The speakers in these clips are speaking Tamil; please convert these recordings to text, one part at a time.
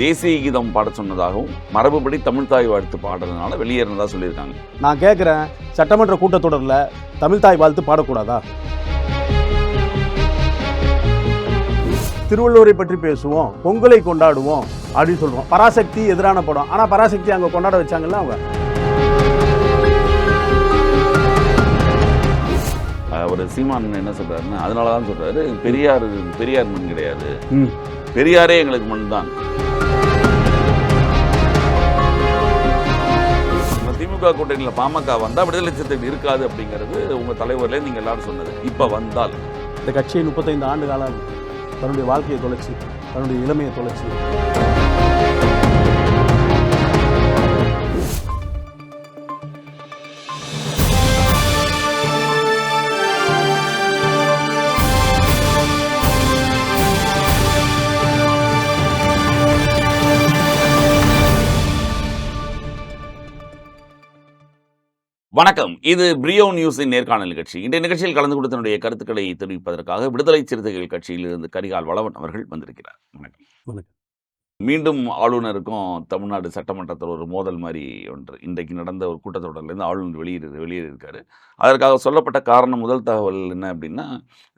தேசிய கீதம் பாட சொன்னதாகவும் மரபுபடி தமிழ் தாய் வாழ்த்து பாடுறதுனால வெளியேறினதா சொல்லியிருக்காங்க. நான் கேட்குறேன் சட்டமன்ற கூட்டத்தொடரில் தமிழ் தாய் வாழ்த்து பாடக்கூடாதா? திருவள்ளுவரை பற்றி பேசுவோம் பொங்கலை கொண்டாடுவோம் அப்படின்னு சொல்லுவோம் பராசக்தி எதிரான படம். ஆனால் பராசக்தி அங்கே கொண்டாட வச்சாங்கல்ல அவங்க? அவர் சீமான் என்ன சொல்றாருன்னா அதனால தான் சொல்றாரு பெரியார் பெரியார் மண் கிடையாது. பெரியாரே எங்களுக்கு மண் தான் திமுக கூட்டணியில் பாமக வந்தால் விடுதலை சிறுத்தைகள் இருக்காது அப்படிங்கிறது உங்க தலைவர்ல நீங்க எல்லாரும் சொன்னது. இப்ப வந்தால். இந்த கட்சியை முப்பத்தைந்து ஆண்டு காலம் தன்னுடைய வாழ்க்கையை தொலைச்சி தன்னுடைய இளமையை தொலைச்சி வணக்கம். இது பிரியோ நியூஸின் நேர்காணல் நிகழ்ச்சி. இன்றைய நிகழ்ச்சியில் கலந்து கொண்டு தன்னுடைய கருத்துக்களை தெரிவிப்பதற்காக விடுதலை சிறுத்தைகள் கட்சியில் இருந்து கரிகால் வளவன் அவர்கள் வந்திருக்கிறார். வணக்கம். வணக்கம். மீண்டும் ஆளுநருக்கும் தமிழ்நாடு சட்டமன்றத்தில் ஒரு மோதல் மாதிரி ஒன்று. இன்றைக்கு நடந்த ஒரு கூட்டத்தொடர்லேருந்து ஆளுநர் வெளியேறு வெளியேறியிருக்காரு. அதற்காக சொல்லப்பட்ட காரணம் முதல் தகவல் என்ன அப்படின்னா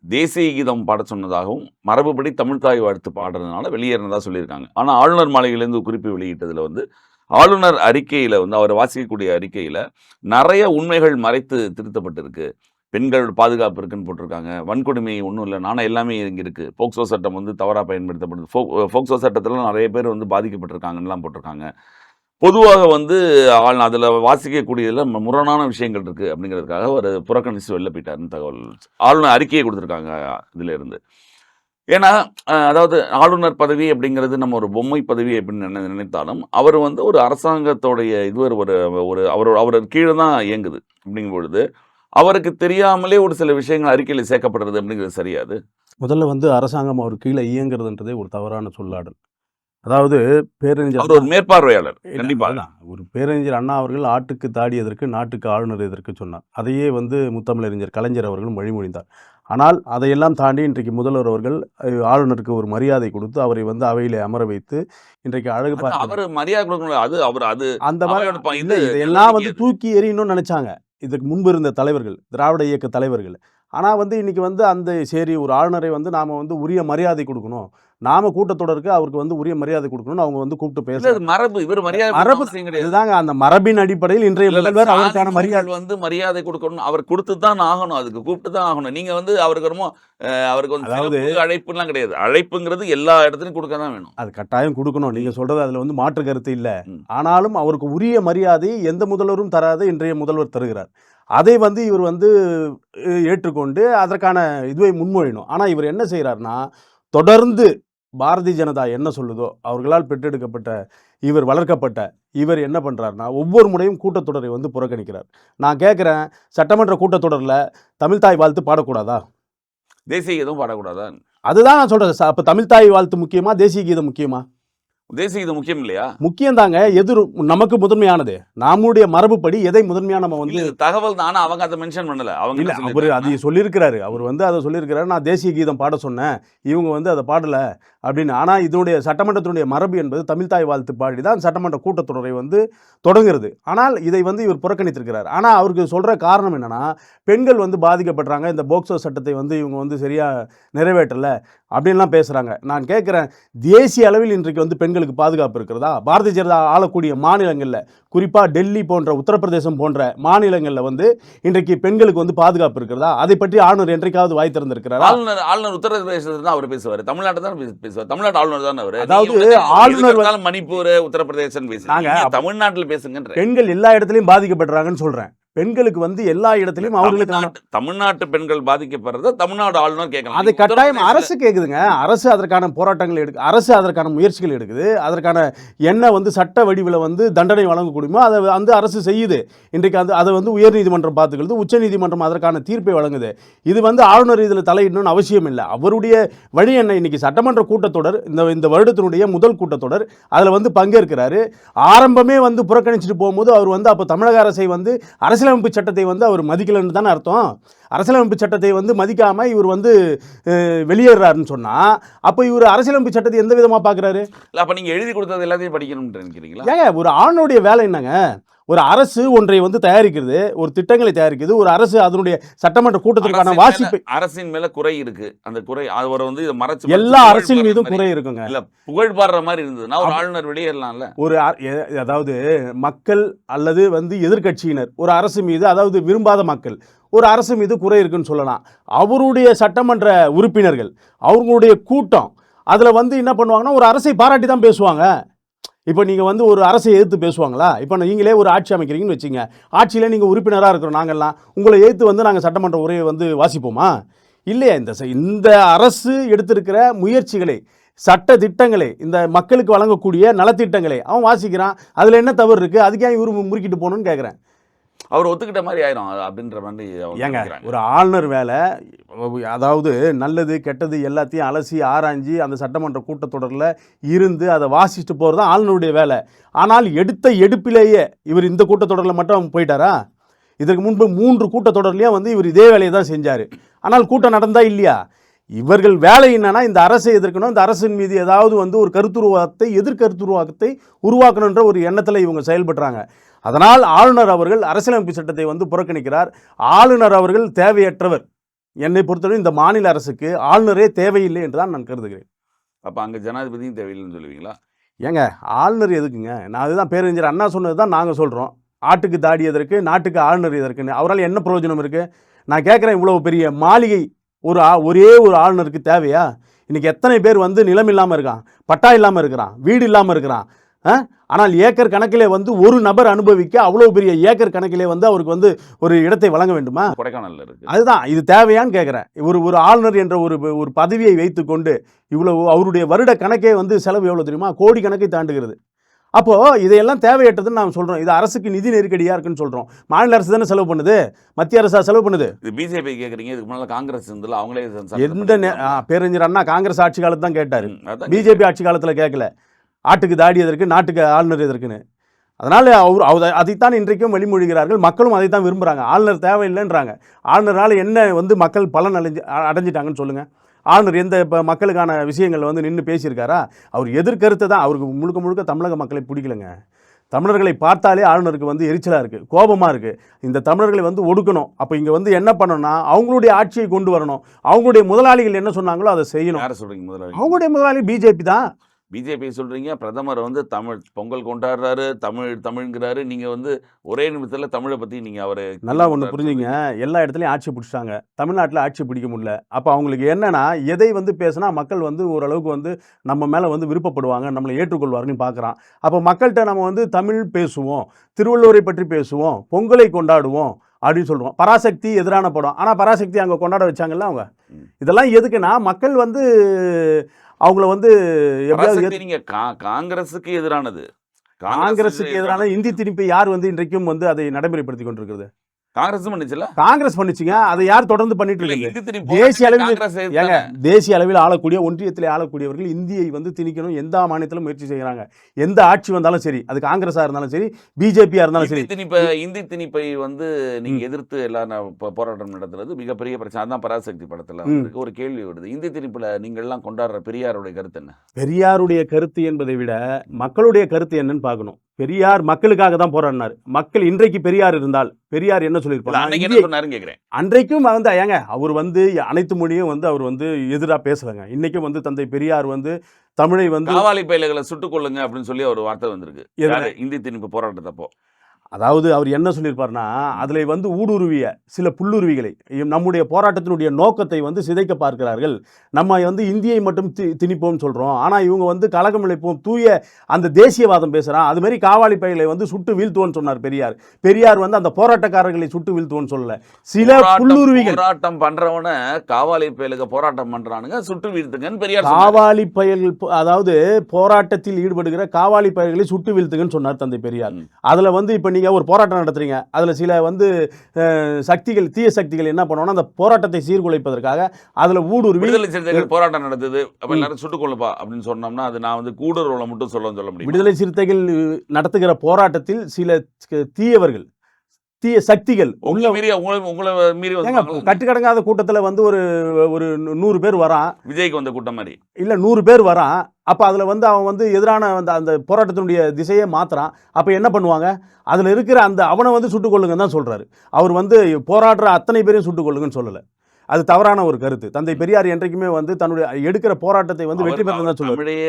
தேசிய கீதம் பாட சொன்னதாகவும் மரபுபடி தமிழ் தாய் வாழ்த்து பாடுறதுனால வெளியேறினதா சொல்லியிருக்காங்க. ஆனால் ஆளுநர் மாளிகையிலேருந்து குறிப்பு வெளியிட்டதில் வந்து ஆளுநர் அறிக்கையில் வந்து அவர் வாசிக்கக்கூடிய அறிக்கையில் நிறைய உண்மைகள் மறைத்து திருத்தப்பட்டிருக்கு. பெண்கள் பாதுகாப்பு இருக்குன்னு போட்டிருக்காங்க. வன்கொடுமை ஒன்றும் இல்லை. நானும் எல்லாமே இங்கே இருக்குது போக்சோ சட்டம் வந்து தவறாக பயன்படுத்தப்படுது. ஃபோ போக்சோ சட்டத்தில் நிறைய பேர் வந்து பாதிக்கப்பட்டிருக்காங்கலாம் போட்டிருக்காங்க. பொதுவாக வந்து ஆள் அதில் வாசிக்கக்கூடியதில் முரணான விஷயங்கள் இருக்குது அப்படிங்கிறதுக்காக ஒரு புறக்கணித்து வெளில போயிட்டாருன்னு தகவல் ஆளுநர் அறிக்கையை கொடுத்துருக்காங்க இதிலேருந்து. ஏன்னா அதாவது ஆளுநர் பதவி அப்படிங்கிறது நம்ம ஒரு பொம்மை பதவி அப்படின்னு நினை- நினைத்தாலும் அவர் வந்து ஒரு அரசாங்கத்தோடைய இது ஒரு ஒரு அவர் அவர் கீழே தான் இயங்குது அப்படிங்கும் பொழுது அவருக்கு தெரியாமலே ஒரு சில விஷயங்கள் அறிக்கையில் சேர்க்கப்படுறது அப்படிங்கிறது சரியாது. முதல்ல வந்து அரசாங்கம் அவர் கீழே இயங்குறதுன்றதே ஒரு தவறான சொல்லாடல். அதாவது பேரறிஞர் அவர் ஒரு மேற்பார்வையாளர் இல்ல, கண்டிப்பா. அதுதான். ஒரு பேரறிஞர் அண்ணா அவர்கள் ஆட்டுக்கு தாடி எதற்கு நாட்டுக்கு ஆளுநர் எதற்கு சொன்னார். அதையே வந்து முத்தமிழறிஞர் கலைஞர் அவர்களும் வழிமொழிந்தார். ஆனால் அதையெல்லாம் தாண்டி இன்றைக்கு முதல்வர் அவர்கள் ஆளுநருக்கு ஒரு மரியாதை கொடுத்து அவரை வந்து அவையிலே அமர வைத்து இன்றைக்கு அழகு பார்த்து அவர் மரியாதை கொடுக்கணும் அது அவர் அது அந்த மாதிரி அவையோட ப- இல்ல, இது இதையெல்லாம் வந்து தூக்கி எறியணும்னு நினைச்சாங்க. இதுக்கு முன்பு இருந்த தலைவர்கள் திராவிட இயக்க தலைவர்கள். ஆனால் வந்து இன்னைக்கு வந்து அந்த சரி ஒரு ஆளுநரை வந்து நாம வந்து உரிய மரியாதை கொடுக்கணும். நாம கூட்டத்தொடருக்கு அவருக்கு வந்து உரிய மரியாதை கொடுக்கணும்னு அவங்க வந்து கூப்பிட்டு இல்ல, பேச அது மரபு இவர் மரியாதை மரபு இதுதாங்க அந்த மரபின் அடிப்படையில் இன்றைய முதல்வர் அவருக்கான மரியாதை. வந்து மரியாதை கொடுக்கணும். அவர் கொடுத்து தான் ஆகணும் அதுக்கு கூப்பிட்டு தான் ஆகணும். நீங்க வந்து அவருக்கு ரொம்ப அவருக்கு வந்து அதாவது- அழைப்புலாம் கிடையாது. அழைப்புங்கிறது எல்லா இடத்துலயும் கொடுக்க தான் வேணும். அது கட்டாயம் கொடுக்கணும். நீங்க சொல்றது அதுல வந்து மாற்று கருத்து இல்ல. ஆனாலும் அவருக்கு உரிய மரியாதை எந்த முதல்வரும் தராத இன்றைய முதல்வர் தருகிறார். அதை வந்து இவர் வந்து ஏற்றுக்கொண்டு அதற்கான இதுவை முன்மொழியணும். ஆனா இவர் என்ன செய்றாருன்னா தொடர்ந்து பாரதிய ஜனதா என்ன சொல்லுதோ அவர்களால் பெற்றெடுக்கப்பட்ட இவர் வளர்க்கப்பட்ட இவர் என்ன பண்றாருன்னா ஒவ்வொரு முறையும் கூட்டத்தொடரை வந்து புறக்கணிக்கிறார். நான் கேட்குறேன் சட்டமன்ற கூட்டத்தொடரில் தமிழ்தாய் வாழ்த்து பாடக்கூடாதா? தேசிய கீதம் பாடக்கூடாதா? அதுதான் நான் சொல்றேன் ச- அப்ப தமிழ்தாய் வாழ்த்து முக்கியமா தேசிய கீதம் முக்கியமா? தேசிய கீதம் முக்கியம் இல்லையா? முக்கியம் தாங்க எது நமக்கு முதன்மையானது. நம்முடைய மரபுப்படி எதை முதன்மையா நம்ம வந்து தகவல் தான் அவங்க அதை மென்ஷன் பண்ணல அவங்க இல்ல அவர்? அதை சொல்லியிருக்கிறாரு அவர் வந்து அதை சொல்லியிருக்கிறாரு. நான் தேசிய கீதம் பாட சொன்னேன் இவங்க வந்து அதை பாடல. அப்படின்னு. ஆனால் இதனுடைய சட்டமன்றத்தினுடைய மரபு என்பது தமிழ்தாய் வாழ்த்து பாடி தான் சட்டமன்ற கூட்டத்தொடரை வந்து தொடங்குறது ஆனால் இதை வந்து இவர் புறக்கணித்திருக்கிறார். ஆனால் அவருக்கு சொல்கிற காரணம் என்னன்னா பெண்கள் வந்து பாதிக்கப்படுறாங்க இந்த போக்சோ சட்டத்தை வந்து இவங்க வந்து சரியாக நிறைவேற்றலை அப்படின்லாம் பேசுகிறாங்க நான் கேட்குறேன் தேசிய அளவில் இன்றைக்கு வந்து பெண்களுக்கு பாதுகாப்பு இருக்கிறதா? பாரதிய ஜனதா ஆளக்கூடிய மாநிலங்களில் குறிப்பாக டெல்லி போன்ற உத்தரப்பிரதேசம் போன்ற மாநிலங்களில் வந்து இன்றைக்கு பெண்களுக்கு வந்து பாதுகாப்பு இருக்கிறதா? அதை பற்றி ஆளுநர் என்றைக்காவது வாய் திறந்திருக்கிறாரா? ஆளுநர் ஆளுநர் உத்தரப்பிரதேசத்துல தான் அவர் பேசுவார். தமிழ்நாட்டை தான் பேச- பேசுவார். தமிழ்நாடு ஆளுநர் தான் அவர். அதாவது ஆளுநர் மணிப்பூர் உத்தரப்பிரதேசம் பேசுங்க அப்ப- தமிழ்நாட்டுல பேசுங்கன்ற பெண்கள் எல்லா இடத்துலையும் பாதிக்கப்படுறாங்கன்னு சொல்றேன். பெண்களுக்கு வந்து எல்லா இடத்துலையும் அவர்களுக்கான தமிழ்நாட்டு பெண்கள் பாதிக்கப்படுறத தமிழ்நாடு ஆளுநர் கேட்கலாம். அதை கட்டாயம் அரசு கேக்குதுங்க. அரசு அதற்கான போராட்டங்கள் எடுக்கு அரசு அதற்கான முயற்சிகள் எடுக்குது. அதற்கான என்ன வந்து சட்ட வடிவில் வந்து தண்டனை வழங்கக்கூடியமோ அதை வந்து அரசு செய்யுது. இன்றைக்கு அது அதை வந்து உயர்நீதிமன்றம் பார்த்துக்கிறது உச்சநீதிமன்றம் அதற்கான தீர்ப்பை வழங்குது. இது வந்து ஆளுநர் இதில் தலையிடணும்னு அவசியம் இல்லை. அவருடைய வழி என்ன? இன்னைக்கு சட்டமன்ற கூட்டத்தொடர் இந்த இந்த வருடத்தினுடைய முதல் கூட்டத்தொடர் அதில் வந்து பங்கேற்கிறாரு. ஆரம்பமே வந்து புறக்கணிச்சிட்டு போகும்போது அவர் வந்து அப்போ தமிழக அரசை வந்து அரசியலமைப்பு சட்டத்தை வந்து அவர் மதிக்கலைன்னு தானே அர்த்தம். அரசியலமைப்பு சட்டத்தை வந்து மதிக்காம இவர் வந்து வெளியேறாருன்னு சொன்னா அப்போ இவர் அரசியலமைப்பு சட்டத்தை எந்த விதமா பார்க்குறாரு இல்ல அப்ப நீங்க எழுதி கொடுத்தது எல்லாத்தையும் படிக்கணும்னு நினைக்கிறீங்களா? ஏங்க ஒரு ஆணுடைய வேலை என்னங்க? ஒரு அரசு ஒன்றை வந்து தயாரிக்கிறது ஒரு திட்டங்களை தயாரிக்கிறது ஒரு அரசு அதனுடைய சட்டமன்ற கூட்டத்திற்கான வாசிப்பை அரசின் மேல குறை இருக்கு. அந்த குறை அவர் வந்து இதை மறைச்சு எல்லா அரசின் மீதும் குறை இருக்குங்க. இல்ல புகழ் பாடுற மாதிரி இருந்ததுன்னா ஒரு ஆளுநர் வெளியேறலாம்ல. ஒரு அதாவது மக்கள் அல்லது வந்து எதிர்க்கட்சியினர் ஒரு அரசு மீது அதாவது விரும்பாத மக்கள் ஒரு அரசு மீது குறை இருக்குன்னு சொல்லலாம். அவருடைய சட்டமன்ற உறுப்பினர்கள் அவங்களுடைய கூட்டம் அதில் வந்து என்ன பண்ணுவாங்கன்னா ஒரு அரசை பாராட்டி தான் பேசுவாங்க. இப்போ நீங்கள் வந்து ஒரு அரசை எதிர்த்து பேசுவாங்களா? இப்போ நீங்களே ஒரு ஆட்சி அமைக்கிறீங்கன்னு வச்சுங்க ஆட்சியில் நீங்கள் உறுப்பினராக இருக்கிறோம் நாங்கள்லாம் உங்களை எதிர்த்து வந்து நாங்கள் சட்டமன்ற உரையை வந்து வாசிப்போமா? இல்லையா இந்த இந்த அரசு எடுத்திருக்கிற முயற்சிகளை சட்ட திட்டங்களை இந்த மக்களுக்கு வழங்கக்கூடிய நலத்திட்டங்களை அவன் வாசிக்கிறான். அதில் என்ன தவறு இருக்குது அதுக்கே இவர் இவரு முறுக்கிட்டு போகணுன்னு கேட்குறேன் அவர் ஒத்துக்கிட்ட மாதிரி ஆயிரும் அப்படின்ற மாதிரி ஏங்க. ஒரு ஆளுநர் வேலை அதாவது நல்லது கெட்டது எல்லாத்தையும் அலசி ஆராய்ஞ்சு அந்த சட்டமன்ற கூட்டத்தொடரில் இருந்து அதை வாசிச்சுட்டு போகிறது தான் ஆளுநருடைய வேலை. ஆனால் எடுத்த எடுப்பிலேயே இவர் இந்த கூட்டத்தொடரில் மட்டும் போயிட்டாரா? இதற்கு முன்பு மூன்று கூட்டத்தொடர்லையும் வந்து இவர் இதே வேலையை தான் செஞ்சார். ஆனால் கூட்டம் நடந்தா இல்லையா? இவர்கள் வேலை என்னன்னா இந்த அரசை எதிர்க்கணும் இந்த அரசின் மீது ஏதாவது வந்து ஒரு கருத்துருவாக்கத்தை எதிர்கருத்துருவாக்கத்தை உருவாக்கணுன்ற ஒரு எண்ணத்தில் இவங்க செயல்படுறாங்க அதனால் ஆளுநர் அவர்கள் அரசியலமைப்பு சட்டத்தை வந்து புறக்கணிக்கிறார். ஆளுநர் அவர்கள் தேவையற்றவர். என்னை பொறுத்தவரை இந்த மாநில அரசுக்கு ஆளுநரே தேவையில்லை என்று தான் நான் கருதுகிறேன். அப்ப அங்க ஜனாதிபதியும் தேவையில்லைன்னு சொல்லுவீங்களா? ஏங்க ஆளுநர் எதுக்குங்க? நான் அதுதான் பேரறிஞர் அண்ணா சொன்னது தான் நாங்கள் சொல்கிறோம் ஆட்டுக்கு தாடி எதற்கு நாட்டுக்கு ஆளுநர் எதற்குன்னு. அவரால் என்ன பிரயோஜனம் இருக்குது நான் கேட்குறேன் இவ்வளோ பெரிய மாளிகை ஒரு ஒரே ஒரு ஆளுநருக்கு தேவையா? இன்னைக்கு எத்தனை பேர் வந்து நிலம் இல்லாமல் இருக்கான் பட்டா இல்லாமல் இருக்கிறான் வீடு இல்லாமல் இருக்கிறான்? ஆனால் ஏக்கர் கணக்கிலே வந்து ஒரு நபர் அனுபவிக்க அவ்வளோ பெரிய ஏக்கர் கணக்கிலே வந்து அவருக்கு வந்து ஒரு இடத்தை வழங்க வேண்டுமா? கொடைக்கானல்ல இருக்கு. அதுதான் இது தேவையான்னு கேட்குறேன் ஒரு ஒரு ஆளுநர் என்ற ஒரு ஒரு பதவியை வைத்துக்கொண்டு இவ்வளவு அவருடைய வருட கணக்கே வந்து செலவு எவ்வளோ தெரியுமா? கோடி கணக்கை தாண்டுகிறது. அப்போது இதையெல்லாம் தேவையற்றதுன்னு நாம் சொல்கிறோம் இது அரசுக்கு நிதி நெருக்கடியாக இருக்குன்னு சொல்கிறோம் மாநில அரசு தானே செலவு பண்ணுது? மத்திய அரசா செலவு பண்ணுது? இது பிஜேபி கேக்குறீங்க. இதுக்கு முன்னால காங்கிரஸ் இருந்ததுல அவங்களே எந்த. பேரறிஞர் அண்ணா காங்கிரஸ் ஆட்சி காலத்து தான் கேட்டார். பிஜேபி ஆட்சி காலத்தில் கேட்கல ஆட்டுக்கு தாடி எதற்கு நாட்டுக்கு ஆளுநர் எதற்குன்னு. அதனால் அவர் அவர் அதைத்தான் இன்றைக்கும் வழிமொழிகிறார்கள். மக்களும் அதை தான் விரும்புகிறாங்க ஆளுநர் தேவையில்லைன்றாங்க. ஆளுநரால் என்ன வந்து மக்கள் பலன் அடைஞ்சு அடைஞ்சிட்டாங்கன்னு சொல்லுங்கள் ஆளுநர் எந்த இப்போ மக்களுக்கான விஷயங்கள் வந்து நின்று பேசியிருக்காரா? அவர் எதிர்கருத்து தான். அவருக்கு முழுக்க முழுக்க தமிழக மக்களை பிடிக்கலங்க. தமிழர்களை பார்த்தாலே ஆளுநருக்கு வந்து எரிச்சலாக இருக்குது கோபமாக இருக்குது இந்த தமிழர்களை வந்து ஒடுக்கணும். அப்போ இங்கே வந்து என்ன பண்ணணும்னா அவங்களுடைய ஆட்சியை கொண்டு வரணும். அவங்களுடைய முதலாளிகள் என்ன சொன்னாங்களோ அதை செய்யணும். யார சொல்றீங்க முதல்ல அவங்களுடைய முதலாளி பிஜேபி தான். பிஜேபி சொல்றீங்க. பிரதமர் வந்து தமிழ் பொங்கல் கொண்டாடுறாரு தமிழ் தமிழ்ங்கிறாரு. நீங்க வந்து ஒரே நிமிஷத்துல தமிழை பத்தி நீங்க அவரை நல்லா ஒன்று புரிஞ்சுங்க. எல்லா இடத்துலையும் ஆட்சி பிடிச்சிட்டாங்க. தமிழ்நாட்டில் ஆட்சி பிடிக்க முடியல. அப்போ அவங்களுக்கு என்னன்னா எதை வந்து பேசினா மக்கள் வந்து ஓரளவுக்கு வந்து நம்ம மேலே வந்து விருப்பப்படுவாங்க நம்மளை ஏற்றுக்கொள்வாருன்னு பார்க்குறான் அப்போ மக்கள்கிட்ட நம்ம வந்து தமிழ் பேசுவோம் திருவள்ளுவரை பற்றி பேசுவோம் பொங்கலை கொண்டாடுவோம் அப்படின்னு சொல்கிறோம் பராசக்தி எதிரான படம். ஆனால் பராசக்தி அங்கே கொண்டாட வச்சாங்கல்ல அவங்க. இதெல்லாம் எதுக்குன்னா மக்கள் வந்து அவங்கள வந்து எப்படியாவது நீங்க காங்கிரஸுக்கு எதிரானது. காங்கிரஸுக்கு எதிரான இந்தி திணிப்பை யார் வந்து இன்றைக்கும் வந்து அதை நடைமுறைப்படுத்தி கொண்டிருக்கிறது? காங்கிரஸ் பண்ணுச்சுல காங்கிரஸ் பண்ணுச்சுங்க அதை யார் தொடர்ந்து பண்ணிட்டு திரும்பி தேசிய அளவில் ஏங்க. தேசிய அளவில் ஆளக்கூடிய ஒன்றியத்தில் ஆளக்கூடியவர்கள் இந்தியை வந்து திணிக்கணும். எந்த மாநிலத்திலும் முயற்சி செய்கிறாங்க. எந்த ஆட்சி வந்தாலும் சரி அது காங்கிரஸாக இருந்தாலும் சரி பிஜேபியாக இருந்தாலும் சரி. திணிப்பை இந்தி திணிப்பை வந்து நீங்க எதிர்த்து எல்லாரும் போராட்டம் நடத்துறது மிகப்பெரிய பிரச்சனை. அதான் பராசக்தி படத்துல. இருக்கு ஒரு கேள்வி வருது. இந்தி திணிப்புல நீங்க எல்லாம் கொண்டாடுற பெரியாருடைய கருத்து என்ன? பெரியாருடைய கருத்து என்பதை விட மக்களுடைய கருத்து என்னன்னு பார்க்கணும். பெரியார் மக்களுக்காக தான் போராடினார். மக்கள் இன்றைக்கு பெரியார் இருந்தால் பெரியார் என்ன கேக்குறேன். அன்றைக்கும் வந்து ஏங்க அவர் வந்து அனைத்து மொழியும் வந்து அவர் வந்து எதிராக பேசலைங்க. இன்னைக்கும் வந்து தந்தை பெரியார் வந்து தமிழை வந்து காவாலி பயல்களை சுட்டுக் கொள்ளுங்க அப்படின்னு சொல்லி ஒரு வார்த்தை வந்திருக்கு? இந்தி திணிப்பு போராட்டத்தப்போ. அதாவது அவர் என்ன சொல்லியிருப்பார்னா அதில் வந்து ஊடுருவிய சில புல்லுருவிகளை நம்முடைய போராட்டத்தினுடைய நோக்கத்தை வந்து சிதைக்க பார்க்கிறார்கள். நம்ம வந்து இந்தியை மட்டும் தி திணிப்போம்னு சொல்கிறோம் ஆனால் இவங்க வந்து கலகம் இழைப்போம் தூய அந்த தேசியவாதம் பேசுகிறான் அது மாதிரி காவாலி பைகளை வந்து சுட்டு வீழ்த்துவோன்னு சொன்னார் பெரியார். பெரியார் வந்து அந்த போராட்டக்காரர்களை சுட்டு வீழ்த்துவோன்னு சொல்லல. சில புல்லுருவிகள். போராட்டம் பண்றவன காவாலி பயலுக போராட்டம் பண்றானுங்க சுட்டு வீழ்த்துங்கன்னு பெரியார். காவாலி பயல்கள் போ- அதாவது போராட்டத்தில் ஈடுபடுகிற காவாலி பயல்களை சுட்டு வீழ்த்துங்கன்னு சொன்னார் தந்தை பெரியார். அதில் வந்து இப்போ நீங்கள் ஒரு போராட்டம் நடத்துறீங்க. அதில் சில வந்து சக்திகள் தீய சக்திகள் என்ன பண்ணுவோம்னா அந்த போராட்டத்தை சீர்குலைப்பதற்காக அதில் ஊடுருவி விடுதலை சிறுத்தைகள் போராட்டம் நடத்துது அப்ப எல்லாரும் சுட்டுக் கொள்ளுப்பா அப்படின்னு சொன்னோம்னா அது நான் வந்து கூடுறவளை மட்டும் சொல்ல சொல்ல முடியும்? விடுதலை சிறுத்தைகள் நடத்துகிற போராட்டத்தில் சில தீயவர்கள் தீய சக்திகள். உங்களை மீறி உங்களை மீறி கட்டுக்கடங்காத கூட்டத்தில் வந்து ஒரு ஒரு நூறு பேர் வரான். விஜய்க்கு வந்த கூட்டம் மாதிரி. இல்லை நூறு பேர் வரான். அப்போ அதில் வந்து அவன் வந்து எதிரான அந்த அந்த போராட்டத்தினுடைய திசையே மாத்துறான். அப்போ என்ன பண்ணுவாங்க? அதில் இருக்கிற அந்த அவனை வந்து சுட்டுக் கொள்ளுங்கன்னு தான் சொல்கிறாரு அவர் வந்து போராடுற அத்தனை பேரையும் சுட்டுக் கொள்ளுங்கன்னு சொல்லலை. அது தவறான ஒரு கருத்து. தந்தை பெரியார் என்றைக்குமே வந்து தன்னுடைய எடுக்கிற போராட்டத்தை வந்து வெற்றி அவர் பெறணும் தான் சொல்லுவார். தமிழையே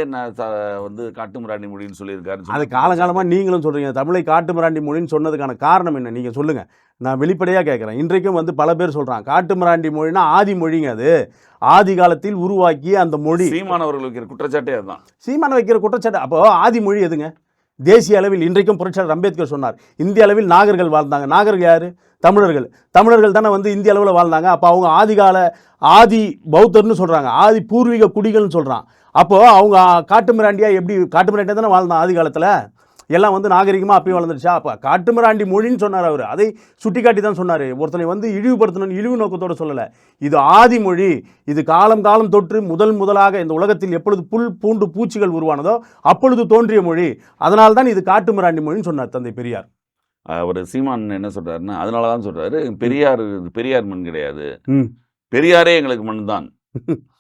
வந்து காட்டுமிராண்டி மொழின்னு சொல்லியிருக்காரு அது காலங்காலமாக நீங்களும் சொல்கிறீங்க தமிழை காட்டுமிராண்டி மொழின்னு சொன்னதுக்கான காரணம் என்ன? நீங்கள் சொல்லுங்கள் நான் வெளிப்படையாக கேட்குறேன். இன்றைக்கும் வந்து பல பேர் சொல்கிறான் காட்டுமிராண்டி மொழினா ஆதி மொழிங்க அது. ஆதி காலத்தில் உருவாக்கிய அந்த மொழி. சீமானவர்கள் வைக்கிற குற்றச்சாட்டே அதுதான். சீமான வைக்கிற குற்றச்சாட்டு. அப்போ ஆதி மொழி எதுங்க? தேசிய அளவில் இன்றைக்கும் புரட்சியாளர் அம்பேத்கர் சொன்னார் இந்திய அளவில் நாகர்கள் வாழ்ந்தாங்க. நாகர்கள் யார்? தமிழர்கள். தமிழர்கள் தானே வந்து இந்திய அளவில் வாழ்ந்தாங்க. அப்போ அவங்க ஆதிகால ஆதி பௌத்தர்னு சொல்கிறாங்க ஆதி பூர்வீக குடிகள்னு சொல்கிறான் அப்போது அவங்க காட்டுமிராண்டியா எப்படி காட்டுமிராண்டியாக தானே வாழ்ந்தான் ஆதி காலத்தில் எல்லாம் வந்து நாகரிகமாக அப்பயும் வளர்ந்துருச்சா? அப்போ காட்டுமிராண்டி மொழின்னு சொன்னார் அவர். அதை சுட்டிக்காட்டி தான் சொன்னார். ஒருத்தனை வந்து இழிவுபடுத்தணும்னு இழிவு நோக்கத்தோடு சொல்லலை. இது ஆதி மொழி. இது காலம் காலம் தொற்று முதல் முதலாக இந்த உலகத்தில் எப்பொழுது புல் பூண்டு பூச்சிகள் உருவானதோ அப்பொழுது தோன்றிய மொழி. அதனால்தான் தான் இது காட்டுமிராண்டி மொழின்னு சொன்னார் தந்தை பெரியார். அவர் சீமான் என்ன சொல்றாருன்னா அதனால தான் சொல்றாரு பெரியார் பெரியார் மண் கிடையாது. பெரியாரே எங்களுக்கு மண் தான்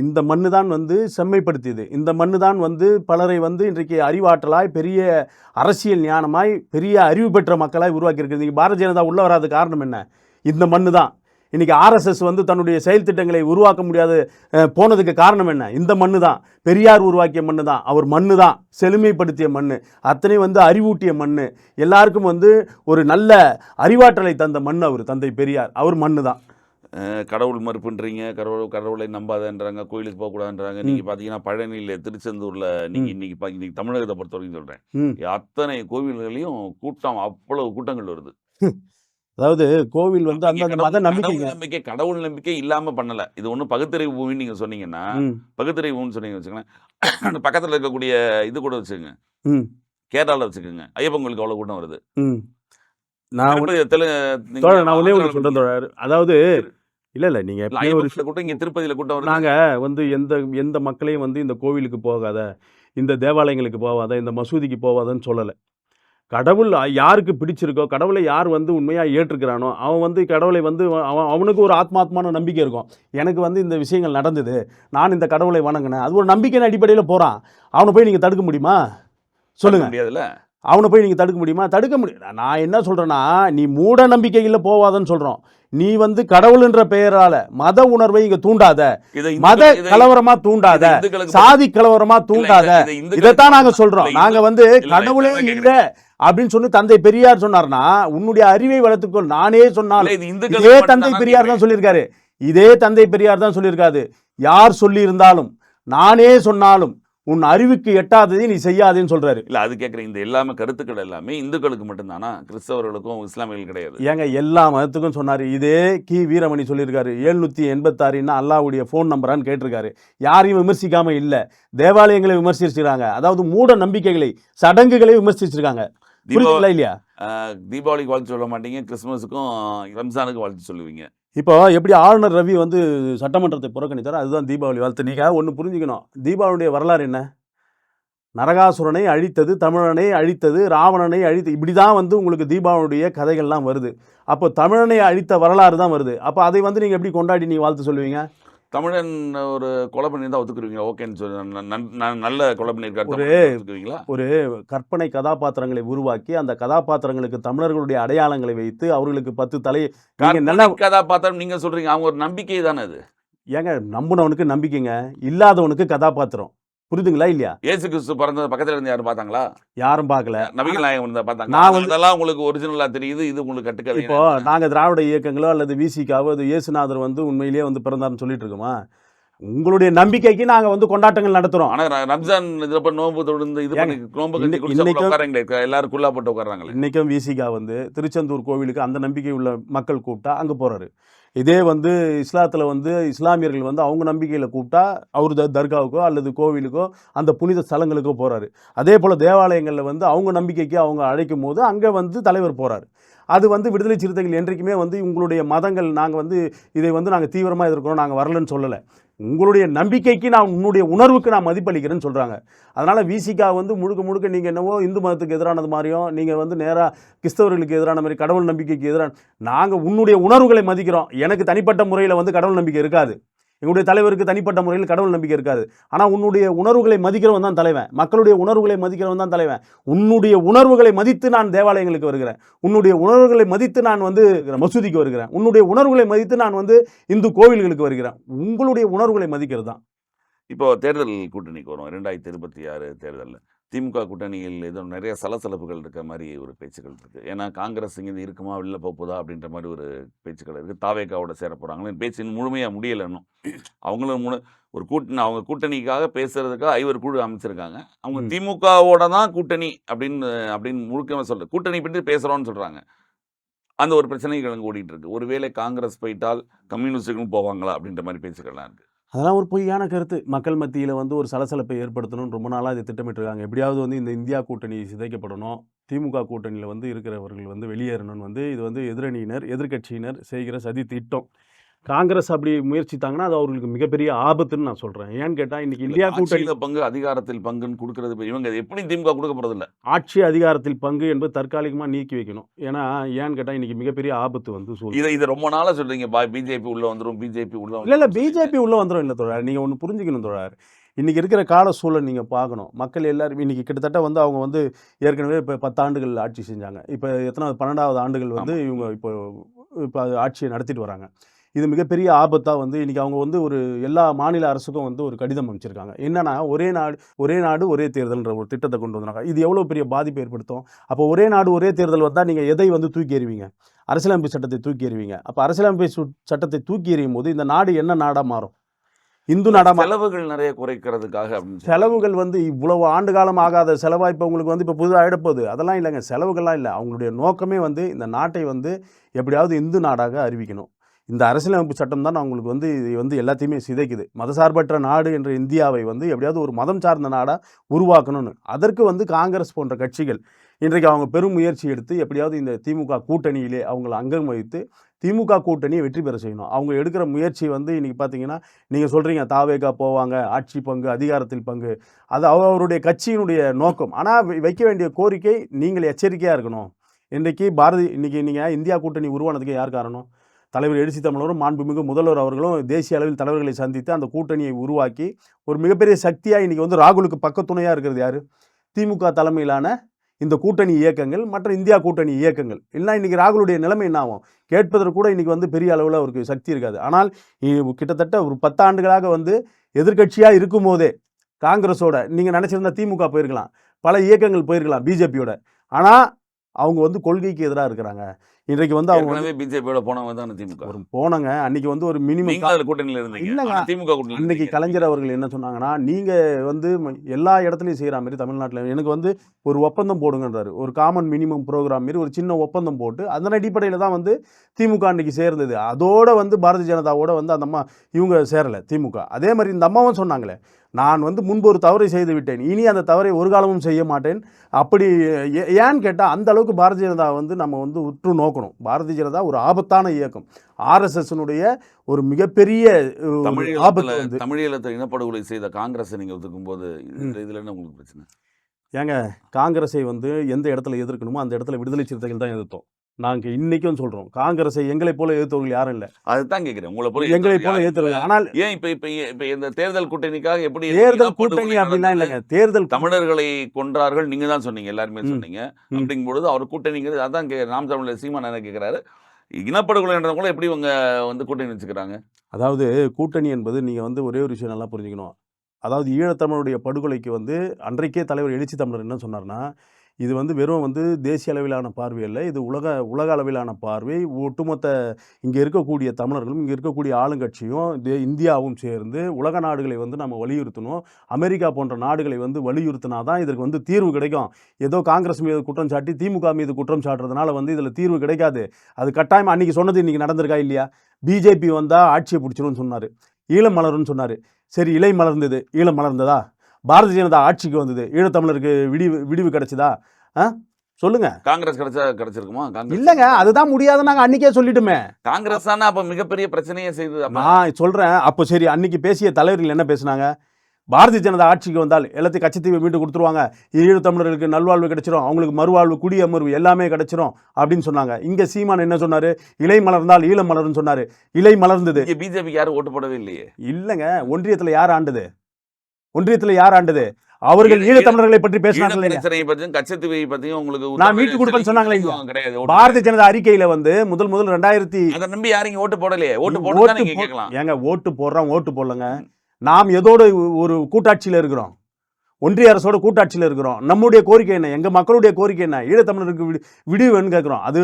இந்த மண்ணு தான் வந்து செம்மைப்படுத்தியது. இந்த மண்ணு தான் வந்து பலரை வந்து இன்றைக்கு அறிவாற்றலாய் பெரிய அரசியல் ஞானமாய் பெரிய அறிவு பெற்ற மக்களாய் உருவாக்கியிருக்கிறது. இன்றைக்கி பாரதிய ஜனதா உள்ளே வராத காரணம் என்ன? இந்த மண்ணு தான் இன்றைக்கி ஆர்எஸ்எஸ் வந்து தன்னுடைய செயல் திட்டங்களை உருவாக்க முடியாது போனதுக்கு காரணம் என்ன? இந்த மண்ணு தான் பெரியார் உருவாக்கிய மண்ணு தான் அவர் மண்ணு தான் செழுமைப்படுத்திய மண் அத்தனை வந்து அறிவூட்டிய மண் எல்லாருக்கும் வந்து ஒரு நல்ல அறிவாற்றலை தந்த மண் அவர் தந்தை பெரியார். அவர் மண்ணு தான் கடவுள் மறுப்புன்றீங்க கடவுள் கடவுளை நம்பாதன்றாங்க கோயிலுக்கு போகக்கூடாதுன்றாங்க. நீங்க பாத்தீங்கன்னா பழனியில திருச்செந்தூர்ல நீங்க ம். இன்னைக்கு இன்னைக்கு தமிழகத்தை பொறுத்த வரைக்கும் சொல்றேன். ம். அத்தனை கோவில்களையும் கூட்டம் அவ்வளவு கூட்டங்கள் வருது. அதாவது கோவில் வந்து அந்த மத கடவுள் நம்பிக்கை கடவுள் நம்பிக்கை இல்லாம பண்ணல. இது ஒண்ணு பகுத்தறிவு பூமின்னு நீங்க சொன்னீங்கன்னா பகுத்தறிவு பூமின்னு சொன்னீங்க வச்சுக்கோங்களேன் பக்கத்துல இருக்கக்கூடிய இது கூட வச்சுக்கோங்க. ம். கேரளால வச்சுக்கோங்க. ஐயப்பன் கோயிலுக்கு அவ்வளவு கூட்டம் வருது. நான் நான் ஒன்றே ஒன்று சொல்கிறேன் அதாவது இல்லை இல்லை. நீங்கள் ஒரு கூட்டம் இங்க திருப்பதியில கூட்டம் நாங்கள் வந்து எந்த எந்த மக்களையும் வந்து இந்த கோவிலுக்கு போகாத இந்த தேவாலயங்களுக்கு போகாத இந்த மசூதிக்கு போகாதன்னு சொல்லலை. கடவுள் யாருக்கு பிடிச்சிருக்கோ கடவுளை யார் வந்து உண்மையாக ஏற்றுக்கிறானோ அவன் வந்து கடவுளை வந்து அவன் அவனுக்கு ஒரு ஆத்மாத்மான நம்பிக்கை இருக்கும். எனக்கு வந்து இந்த விஷயங்கள் நடந்தது. நான் இந்த கடவுளை வணங்கினேன். அது ஒரு நம்பிக்கையின் அடிப்படையில் போகிறான் அவனை போய் நீங்கள் தடுக்க முடியுமா? சொல்லுங்கள் முடியாதுல்ல? அவனை போய் நீங்கள் தடுக்க முடியுமா? தடுக்க முடியும். நான் என்ன சொல்கிறேன்னா நீ மூட நம்பிக்கையில் போவாதன்னு சொல்கிறோம் நீ வந்து கடவுள்ன்ற பெயரால மத உணர்வை இங்க தூண்டாத. மத கலவரமா தூண்டாத. சாதி கலவரமா தூண்டாத. இதைத்தான் நாங்க சொல்றோம். நாங்க வந்து கடவுளே இல்ல, அப்படின்னு சொல்லி தந்தை பெரியார் சொன்னார்னா உன்னுடைய அறிவை வளர்த்துக்கொள். நானே சொன்னால். இல்ல, இது தந்தை பெரியார் தான். சொல்லியிருக்காரு. இதே தந்தை பெரியார் தான் சொல்லியிருக்காரு. யார் சொல்லி இருந்தாலும் நானே சொன்னாலும் உன் அறிவுக்கு எட்டாததை நீ செய்யாதேன்னு சொல்றாரு. இல்ல அது கேக்குறேன். இந்த எல்லாமே கருத்துக்கள் எல்லாமே இந்துக்களுக்கு மட்டும்தானா? கிறிஸ்தவர்களுக்கும் இஸ்லாமியர்கள் கிடையாது. ஏங்க எல்லா மதத்துக்கும் சொன்னார். இதே கி. வீரமணி சொல்லியிருக்காரு. எழுநூற்றி எண்பத்தாறுன்னா அல்லாவுடைய ஃபோன் நம்பரான்னு கேட்டிருக்காரு. யாரையும் விமர்சிக்காம இல்லை. தேவாலயங்களை விமர்சிச்சிருக்காங்க அதாவது மூட நம்பிக்கைகளை சடங்குகளை விமர்சிச்சிருக்காங்க. தீபாவளி புரியுதுங்களா இல்லையா தீபாவளிக்கு வாழ்த்து சொல்ல மாட்டீங்க. கிறிஸ்துமஸுக்கும் ரம்ஜானுக்கும் வாழ்த்து சொல்லுவீங்க. இப்போ எப்படி ஆளுநர் ரவி வந்து சட்டமன்றத்தை புறக்கணித்தார் அதுதான் தீபாவளி வாழ்த்து. நீங்கள் ஒன்று புரிஞ்சுக்கணும். தீபாவளியுடைய வரலாறு என்ன? நரகாசுரனை அழித்தது தமிழனை அழித்தது ராவணனை அழித்து இப்படி தான் வந்து உங்களுக்கு தீபாவளியுடைய கதைகள்லாம் வருது. அப்போ தமிழனை அழித்த வரலாறு தான் வருது. அப்போ அதை வந்து நீங்கள் எப்படி கொண்டாடி நீங்கள் வாழ்த்து சொல்லுவீங்க? தமிழன் ஒரு கொலை பண்ணியிருந்தா ஒத்துக்குருவீங்க ஓகேன்னு சொல்லி நல்ல கொலை பண்ணியிருக்காரு ஒரு- கற்பனை கதாபாத்திரங்களை உருவாக்கி அந்த கதாபாத்திரங்களுக்கு தமிழர்களுடைய அடையாளங்களை வைத்து அவர்களுக்கு பத்து தலை நல்லா கதாபாத்திரம் நீங்க சொல்றீங்க அவங்க ஒரு நம்பிக்கை தானே அது? ஏங்க நம்பினவனுக்கு நம்பிக்கைங்க இல்லாதவனுக்கு கதாபாத்திரம். புரியுதுங்களா இல்லையா? ஏசு கிறிஸ்து பிறந்த பக்கத்துல இருந்து யாரும் பார்த்தாங்களா? யாரும் பார்க்கல. நபிகள் நாயகம் இருந்தா பார்த்தாங்க. நான் வந்து- அதெல்லாம் உங்களுக்கு ஒரிஜினலா தெரியுது. இது உங்களுக்கு கட்டுக்கதை இப்போ நாங்க திராவிட இயக்கங்களோ அல்லது விசிகாவோ அது இயேசுநாதர் வந்து உண்மையிலேயே வந்து பிறந்தார்னு சொல்லிட்டு இருக்கோமா? உங்களுடைய நம்பிக்கைக்கு நாங்க வந்து கொண்டாட்டங்கள் நடத்துறோம். ஆனா ரம்ஜான் இதுல நோன்பு தொழுந்து இது பண்ணி நோன்பு கட்டி குடிச்சா எல்லாரும் குள்ளா போட்டு உட்காராங்களே இன்னைக்கும் விசிகா வந்து திருச்செந்தூர் கோவிலுக்கு அந்த நம்பிக்கை உள்ள மக்கள் கூப்பிட்டா அங்கே போறாரு. இதே வந்து இஸ்லாத்தில் வந்து இஸ்லாமியர்கள் வந்து அவங்க நம்பிக்கையில் கூப்பிட்டா அவர் த- தர்காவுக்கோ அல்லது கோவிலுக்கோ அந்த புனித ஸ்தலங்களுக்கோ போகிறாரு அதே போல் தேவாலயங்களில் வந்து அவங்க நம்பிக்கைக்கு அவங்க அழைக்கும் போது அங்கே வந்து தலைவர் போகிறாரு அது வந்து விடுதலை சிறுத்தைகள் என்றைக்குமே வந்து உங்களுடைய மதங்கள் நாங்கள் வந்து இதை வந்து நாங்கள் தீவிரமாக எதிர்க்கிறோம் நாங்கள் வரலன்னு சொல்லலை. உங்களுடைய நம்பிக்கைக்கு நான் உன்னுடைய உணர்வுக்கு நான் மதிப்பளிக்கிறேன்னு சொல்கிறாங்க அதனால் விசிகா வந்து முழுக்க முழுக்க நீங்கள் என்னவோ இந்து மதத்துக்கு எதிரானது மாதிரியும் நீங்கள் வந்து நேராக கிறிஸ்தவர்களுக்கு எதிரான மாதிரி கடவுள் நம்பிக்கைக்கு எதிரான நாங்கள் உன்னுடைய உணர்வுகளை மதிக்கிறோம். எனக்கு தனிப்பட்ட முறையில் வந்து கடவுள் நம்பிக்கை இருக்காது. எங்களுடைய தலைவருக்கு தனிப்பட்ட முறையில் கடவுள் நம்பிக்கை இருக்காது. ஆனால் உன்னுடைய உணர்வுகளை மதிக்கிறவன் தான் தலைவன். மக்களுடைய உணர்வுகளை மதிக்கிறவன் தான் தலைவன். உன்னுடைய உணர்வுகளை மதித்து நான் தேவாலயங்களுக்கு வருகிறேன். உன்னுடைய உணர்வுகளை மதித்து நான் வந்து மசூதிக்கு வருகிறேன். உன்னுடைய உணர்வுகளை மதித்து நான் வந்து இந்து கோவில்களுக்கு வருகிறேன். உங்களுடைய உணர்வுகளை மதிக்கிறது தான். இப்போ தேர்தல் கூட்டணிக்கு வரும் ரெண்டாயிரத்தி இருபத்தி ஆறு தேர்தலில். திமுக கூட்டணியில் ஏதோ நிறைய சலசலப்புகள் இருக்க மாதிரி ஒரு பேச்சுக்கள் இருக்கு. ஏன்னா காங்கிரஸ் இங்கே இருக்குமா வெளில போகுதா அப்படின்ற மாதிரி ஒரு பேச்சுக்கள் இருக்கு. தாவேக்காவோட சேர போறாங்களே? பேச்சு முழுமையாக முடியல இன்னும். அவங்களும் முழு ஒரு கூட்டணி அவங்க கூட்டணிக்காக பேசுறதுக்காக ஐவர் குழு அமைச்சிருக்காங்க. அவங்க. திமுகவோட தான் கூட்டணி அப்படின்னு அப்படின்னு முழுக்கமாக சொல்ற கூட்டணி பற்றி பேசுறோம்னு சொல்றாங்க. அந்த ஒரு பிரச்சனைகள் அங்கே ஓடிட்டு இருக்கு. ஒருவேளை காங்கிரஸ் போயிட்டால் கம்யூனிஸ்டுகளும் போவாங்களா அப்படின்ற மாதிரி பேச்சுக்கள்லாம் இருக்கு. அதெல்லாம் ஒரு பொய்யான கருத்து. மக்கள் மத்தியில் வந்து ஒரு சலசலப்பை ஏற்படுத்தணும்னு ரொம்ப நாளாக இதை திட்டமிட்டுருக்காங்க. எப்படியாவது வந்து இந்த இந்தியா கூட்டணி சிதைக்கப்படணும். திமுக கூட்டணியில் வந்து இருக்கிறவர்கள் வந்து வெளியேறணும்னு வந்து இது வந்து எதிரணியினர் எதிர்க்கட்சியினர் செய்கிற சதி திட்டம். காங்கிரஸ் அப்படி முயற்சித்தாங்கன்னா அது அவர்களுக்கு மிகப்பெரிய ஆபத்துன்னு நான் சொல்கிறேன் ஏன்னு கேட்டால் இன்னைக்கு இந்தியா கூட்டணி ஆட்சியில பங்கு அதிகாரத்தில் பங்குன்னு கொடுக்கறது இவங்க எப்படி திமுக கொடுக்க போறது இல்ல ஆட்சி அதிகாரத்தில் பங்கு என்பது தற்காலிகமாக நீக்கி வைக்கணும். ஏன்னா ஏன்னு கேட்டால் இன்னைக்கு மிகப்பெரிய ஆபத்து வந்து சூழல் இதை இதை ரொம்ப நாளா சொல்றீங்க. பிஜேபி உள்ள வந்துரும் பிஜேபி உள்ள இல்லை இல்லை பிஜேபி உள்ளே வந்துடும் இல்லை தோழர். நீங்கள் ஒன்று புரிஞ்சுக்கணும் தோழர். இன்றைக்கி இருக்கிற கால சூழல் நீங்கள் பார்க்கணும். மக்கள் எல்லாரும் இன்றைக்கி கிட்டத்தட்ட வந்து அவங்க வந்து ஏற்கனவே இப்போ பத்தாண்டுகள் ஆட்சி செஞ்சாங்க. இப்போ எத்தனாவது பன்னெண்டாவது ஆண்டுகள் வந்து இவங்க இப்போ இப்போ அது ஆட்சியை நடத்திட்டு வராங்க. இது மிகப்பெரிய ஆபத்தாக வந்து இன்றைக்கி அவங்க வந்து ஒரு எல்லா மாநில அரசுக்கும் வந்து ஒரு கடிதம் அமைச்சிருக்காங்க என்னன்னா ஒரே நாடு ஒரே நாடு ஒரே தேர்தல்ன்ற ஒரு திட்டத்தை கொண்டு வந்தாங்க இது எவ்வளோ பெரிய பாதிப்பை ஏற்படுத்தும்? அப்போ ஒரே நாடு ஒரே தேர்தல் வந்தால் நீங்கள் எதை வந்து தூக்கி எறிவீங்க? அரசியலமைப்பு சட்டத்தை தூக்கி எறிவீங்க. அப்போ அரசியலமைப்பு சட்டத்தை தூக்கி எறியும் போது இந்த நாடு என்ன நாடாக மாறும்? இந்து நாடாக மாறும் செலவுகள் நிறைய குறைக்கிறதுக்காக. செலவுகள் வந்து இவ்வளவு ஆண்டு காலம் ஆகாத செலவாக இப்போ உங்களுக்கு வந்து இப்போ புதுதாக ஆகிடப்போகுது அதெல்லாம் இல்லைங்க. செலவுகள்லாம் இல்லை. அவங்களுடைய நோக்கமே வந்து இந்த நாட்டை வந்து எப்படியாவது இந்து நாடாக அறிவிக்கணும். இந்த அரசியலமைப்பு சட்டம் தான் அவங்களுக்கு வந்து இது வந்து எல்லாத்தையுமே சிதைக்குது. மதசார்பற்ற நாடு என்ற இந்தியாவை வந்து எப்படியாவது ஒரு மதம் சார்ந்த நாடாக உருவாக்கணும்னு. அதற்கு வந்து காங்கிரஸ் போன்ற கட்சிகள் இன்றைக்கு அவங்க பெரும் முயற்சி எடுத்து எப்படியாவது இந்த திமுக கூட்டணியிலே அவங்கள அங்கம் வகித்து திமுக கூட்டணியை வெற்றி பெற செய்யணும். அவங்க எடுக்கிற முயற்சி வந்து இன்றைக்கி பார்த்தீங்கன்னா நீங்கள் சொல்கிறீங்க தாவேகா போவாங்க ஆட்சி பங்கு அதிகாரத்தில் பங்கு. அது அவருடைய கட்சியினுடைய நோக்கம். ஆனால் வைக்க வேண்டிய கோரிக்கை நீங்கள் எச்சரிக்கையாக இருக்கணும். இன்றைக்கி பாரதி இன்றைக்கி நீங்கள் இந்தியா கூட்டணி உருவானதுக்கு யார் காரணம்? தலைவர் எழுச்சி தமிழரும் மாண்புமிகு முதல்வர் அவர்களும் தேசிய அளவில் தலைவர்களை சந்தித்து அந்த கூட்டணியை உருவாக்கி ஒரு மிகப்பெரிய சக்தியாக இன்றைக்கி வந்து ராகுலுக்கு பக்கத்துணையாக இருக்கிறது யார்? திமுக தலைமையிலான இந்த கூட்டணி இயக்கங்கள் மற்ற இந்தியா கூட்டணி இயக்கங்கள். இல்லைனா இன்றைக்கி ராகுலுடைய நிலைமை என்ன ஆகும்? கேட்பதற்கு கூட இன்றைக்கி வந்து பெரிய அளவில் அவருக்கு சக்தி இருக்காது. ஆனால் கிட்டத்தட்ட ஒரு பத்தாண்டுகளாக வந்து எதிர்க்கட்சியாக இருக்கும்போதே காங்கிரஸோட நீங்கள் நினச்சிருந்தா திமுக போயிருக்கலாம். பல இயக்கங்கள் போயிருக்கலாம் பிஜேபியோட. ஆனால் அவங்க வந்து கொள்கைக்கு எதிராக இருக்கிறாங்க. இன்றைக்கு வந்து அவங்க பிஜேபியோட போனவங்க தானே திமுக. ஒரு போனங்க. அன்னைக்கு வந்து ஒரு மினிமம் கூட்டணியில இருந்தீங்க. இல்லைங்க. திமுக அன்னைக்கு இருந்தீங்க. கலைஞர் அவர்கள் என்ன சொன்னாங்கன்னா நீங்கள் வந்து எல்லா இடத்துலையும் செய்கிற மாதிரி தமிழ்நாட்டில் எனக்கு வந்து ஒரு ஒப்பந்தம் போடுங்கன்றாரு. ஒரு காமன் மினிமம் ப்ரோக்ராம் மாரி ஒரு சின்ன ஒப்பந்தம் போட்டு அதன் அடிப்படையில் தான் வந்து திமுக அன்னைக்கு சேர்ந்தது. அதோட வந்து பாரதிய ஜனதாவோட வந்து அந்த அம்மா இவங்க சேரலை திமுக. அதே மாதிரி இந்த அம்மாவும் சொன்னாங்களே நான் வந்து முன்பு ஒரு தவறை செய்து விட்டேன். இனி அந்த தவறை ஒரு காலமும் செய்ய மாட்டேன். அப்படி ஏன்னு கேட்டால் அந்த அளவுக்கு பாரதிய ஜனதா வந்து நம்ம வந்து உற்று நோக்கணும் பாரதிய ஜனதா ஒரு ஆபத்தான இயக்கம். ஆர்எஸ்எஸ்னுடைய ஒரு மிகப்பெரிய ஆபத்து தமிழீழத்தில் இனப்படுகொலை செய்த காங்கிரஸ் நீங்க ஒத்துக்கும் போது இதுல இதுல என்ன உங்களுக்கு பிரச்சனை? ஏங்க காங்கிரஸை வந்து எந்த இடத்துல எதிர்க்கணுமோ அந்த இடத்துல விடுதலை சிறுத்தைகள் தான் எதிர்த்தோம். நாங்கள் இன்னைக்கும் சொல்கிறோம் காங்கிரஸை எங்களைப் போல எதிர்த்தவர்கள் யாரும் இல்லை. அதுதான் கேக்குறேன். உங்களை போல எங்களைப் போல எதிர்த்தவர்கள். ஆனால் ஏன் இப்ப இப்ப இப்ப இந்த தேர்தல் கூட்டணிக்காக எப்படி தேர்தல் கூட்டணி அப்படின்னா? இல்லைங்க. தேர்தல் தமிழர்களை கொன்றார்கள். நீங்க தான் சொன்னீங்க. எல்லாருமே. சொன்னீங்க. ம். அப்படிங்கும்பொழுது அவர் கூட்டணிங்கிறது அதான் கே நாம் தமிழர் சீமான் என்ன கேட்கிறாரு இனப்படுகொலைன்றவங்கள எப்படி இவங்க வந்து கூட்டணி வச்சுக்கிறாங்க அதாவது கூட்டணி என்பது நீங்கள் வந்து ஒரே ஒரு விஷயம் நல்லா புரிஞ்சுக்கணும். அதாவது ஈழத்தமிழருடைய படுகொலைக்கு வந்து அன்றைக்கே தலைவர் எழுச்சி தமிழர் என்ன சொன்னார்னா இது வந்து வெறும் வந்து தேசிய அளவிலான பார்வை அல்ல இது உலக உலக அளவிலான பார்வை. ஒட்டுமொத்த இங்கே இருக்கக்கூடிய தமிழர்களும் இங்கே இருக்கக்கூடிய ஆளுங்கட்சியும் தே- இந்தியாவும் சேர்ந்து உலக நாடுகளை வந்து நம்ம வலியுறுத்தணும். அமெரிக்கா போன்ற நாடுகளை வந்து வலியுறுத்தினா தான் இதற்கு வந்து தீர்வு கிடைக்கும். ஏதோ காங்கிரஸ் மீது குற்றம் சாட்டி திமுக மீது குற்றம் சாட்டுறதுனால வந்து இதில் தீர்வு கிடைக்காது. அது கட்டாயம் அன்றைக்கி சொன்னது இன்றைக்கி நடந்திருக்கா இல்லையா? பிஜேபி வந்தால் ஆட்சியை பிடிச்சிரும்னு சொன்னார். ஈழம் மலரும்னு சொன்னார். சரி இலை மலர்ந்தது. ஈழம் மலர்ந்ததா? பாரதிய ஜனதா ஆட்சிக்கு வந்தது. ஈழத்தமிழருக்கு விடிவு விடிவு கிடைச்சதா? சொல்லுங்க. காங்கிரஸ் கிடைச்சா கிடைச்சிருக்குமா? இல்லைங்க அதுதான் முடியாது நாங்க அன்னைக்கே சொல்லிட்டுமே. காங்கிரஸ் தானே அப்ப மிகப்பெரிய பிரச்சனையே செய்தது நான் சொல்றேன் அப்போ சரி அன்னைக்கு பேசிய தலைவர்கள் என்ன பேசுனாங்க? பாரதிய ஜனதா ஆட்சிக்கு வந்தால் எல்லாத்தையும் கச்சத்தீவை மீட்டு கொடுத்துருவாங்க. ஈழத் தமிழர்களுக்கு நல்வாழ்வு கிடைச்சிரும் அவங்களுக்கு மறுவாழ்வு குடியமர்வு எல்லாமே கிடைச்சிரும் அப்படின்னு சொன்னாங்க. இங்க சீமான் என்ன சொன்னாரு? இலை மலர்ந்தால் ஈழம் மலர்னு சொன்னாரு. இலை மலர்ந்தது. பிஜேபிக்கு யாரும் ஓட்டு போடவே இல்லையே. இல்லைங்க ஒன்றியத்துல யார் ஆண்டது? ஒன்றியத்துல யார் ஆண்டது? அவர்கள் ஈழ- தமிழர்களை பற்றி பத்தியும் கச்சத்தீவை பத்தியும் உங்களுக்கு நான் மீட்டு கொடுப்பேன்னு சொன்னாங்களே. கிடையாது. பாரதிய ஜனதா அறிக்கையில வந்து முதல் முதல் ரெண்டாயிரத்தி அதை நம்பி யாரும் ஓட்டு போடலையே? ஓட்டு போட்டு கேட்கலாம். ஏங்க ஓட்டு போடுறோம் ஓட்டு போடலங்க. நாம் எதோட ஒரு கூட்டாட்சியில் இருக்கிறோம். ஒன்றிய அரசோட கூட்டாட்சியில் இருக்கிறோம். நம்முடைய கோரிக்கை என்ன? எங்கள் மக்களுடைய கோரிக்கை என்ன? ஈழத்தமிழருக்கு விடு விடிவு வேணும்னு கேட்குறோம். அது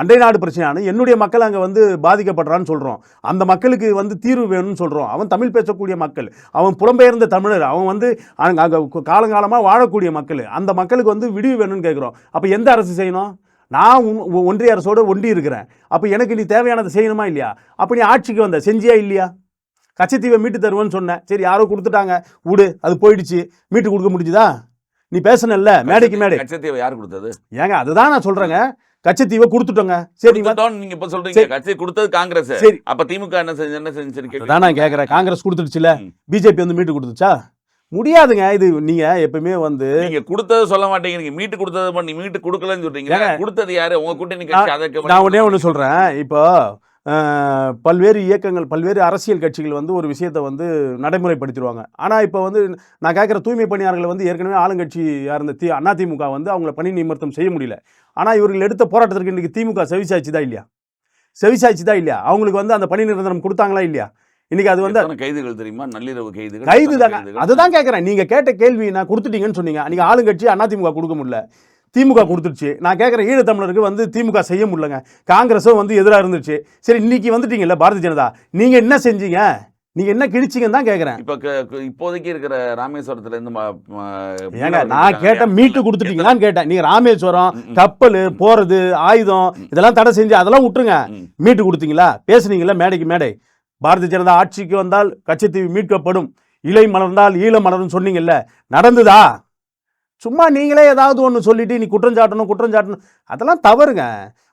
அண்டை நாடு பிரச்சனையான என்னுடைய மக்கள் அங்கே வந்து பாதிக்கப்படுறான்னு சொல்கிறோம் அந்த மக்களுக்கு வந்து தீர்வு வேணும்னு சொல்கிறோம் அவன் தமிழ் பேசக்கூடிய மக்கள் அவன் புலம்பெயர்ந்த தமிழர் அவன் வந்து அங்கே காலங்காலமாக வாழக்கூடிய மக்கள் அந்த மக்களுக்கு வந்து விடிவு வேணும்னு கேட்குறோம். அப்போ எந்த அரசு செய்யணும்? நான் ஒன்றிய அரசோடு ஒண்டி இருக்கிறேன் அப்போ எனக்கு நீ தேவையானதை செய்யணுமா இல்லையா? அப்போ நீ ஆட்சிக்கு வந்த செஞ்சியா இல்லையா? கச்சத்தீவை மீட்டு தருவேன்னு சொன்னேன். சரி யாரோ கொடுத்துட்டாங்க. விடு அது போயிடுச்சு. மீட்டு கொடுக்க முடிஞ்சுதா? நீ பேசணும்ல மேடைக்கு மேடை. கச்சத்தீவை யார் கொடுத்தது? ஏங்க அதுதான் நான் சொல்றேங்க. கச்சத்தீவை கொடுத்துட்டோங்க. சரி நீங்க இப்ப சொல்றீங்க. கட்சி கொடுத்தது காங்கிரஸ். சரி. அப்ப திமுக என்ன செஞ்சு என்ன செஞ்சு நான் கேட்குறேன் காங்கிரஸ் கொடுத்துடுச்சுல. பிஜேபி வந்து மீட்டு கொடுத்துச்சா? முடியாதுங்க. இது நீங்க எப்பவுமே வந்து நீங்க கொடுத்தது சொல்ல மாட்டேங்கிறீங்க மீட்டு கொடுத்தது பண்ணி மீட்டு கொடுக்கலன்னு சொல்றீங்க. கொடுத்தது யாரு? உங்க கூட்டணி கட்சி அதற்கு நான் ஒன்றே ஒன்று சொல்கிறேன் இப்போ பல்வேறு இயக்கங்கள் பல்வேறு அரசியல் கட்சிகள் வந்து ஒரு விஷயத்தை வந்து நடைமுறைப்படுத்திடுவாங்க. ஆனால் இப்போ வந்து நான் கேட்குற தூய்மை பணியாளர்களை வந்து ஏற்கனவே ஆளுங்கட்சியாக இருந்த தி அதிமுக வந்து அவங்கள பணி நிமித்தம் செய்ய முடியல. ஆனால் இவர்கள் எடுத்த போராட்டத்திற்கு இன்றைக்கி திமுக செவிசாய்ச்சி தான் இல்லையா? செவிசாய்ச்சி தான் இல்லையா? அவங்களுக்கு வந்து அந்த பணி நிரந்தரம் கொடுத்தாங்களா இல்லையா? இன்னைக்கு அது வந்து கைதுகள் தெரியுமா? நள்ளிரவு கைதுகள் கைது தாங்க கைதுகள்? அதுதான் கேட்குறேன். நீங்கள் கேட்ட கேள்வி நான் கொடுத்துட்டீங்கன்னு சொன்னீங்க. அன்றைக்கி ஆளுங்கட்சி அதிமுக கொடுக்க முடியல. திமுக கொடுத்துருச்சு. நான் கேட்குறேன் ஈழத்தமிழருக்கு வந்து திமுக செய்ய முடியலங்க. காங்கிரஸும் வந்து எதிராக இருந்துச்சு சரி இன்னைக்கு வந்துட்டீங்கல்ல பாரதிய ஜனதா? நீங்கள் என்ன செஞ்சீங்க? நீங்கள் என்ன கிழிச்சிங்கன்னு தான் கேட்குறேன் இப்ப இப்போதைக்கு இருக்கிற ராமேஸ்வரத்துல இருந்து ம- ம- ஏங்க நான் இருக்காங்க. கேட்ட இல்லையா? மீட்டு கொடுத்துட்டீங்களான்னு கேட்டேன். நீங்கள் ராமேஸ்வரம். கப்பல் போகிறது ஆயுதம் இதெல்லாம் தடை செஞ்சு அதெல்லாம் விட்டுருங்க. மீட்டு கொடுத்தீங்களா? பேசுனீங்களா மேடைக்கு மேடை. பாரதிய ஜனதா ஆட்சிக்கு வந்தால் கச்சத்தீவு மீட்கப்படும். இலை மலர்ந்தால் ஈழம் மலரும் சொன்னீங்கல்ல. நடந்துதா? சும்மா நீங்களே ஏதாவது ஒன்று சொல்லிட்டு நீ குற்றம் சாட்டணும் குற்றம் சாட்டணும். அதெல்லாம் தவறுங்க.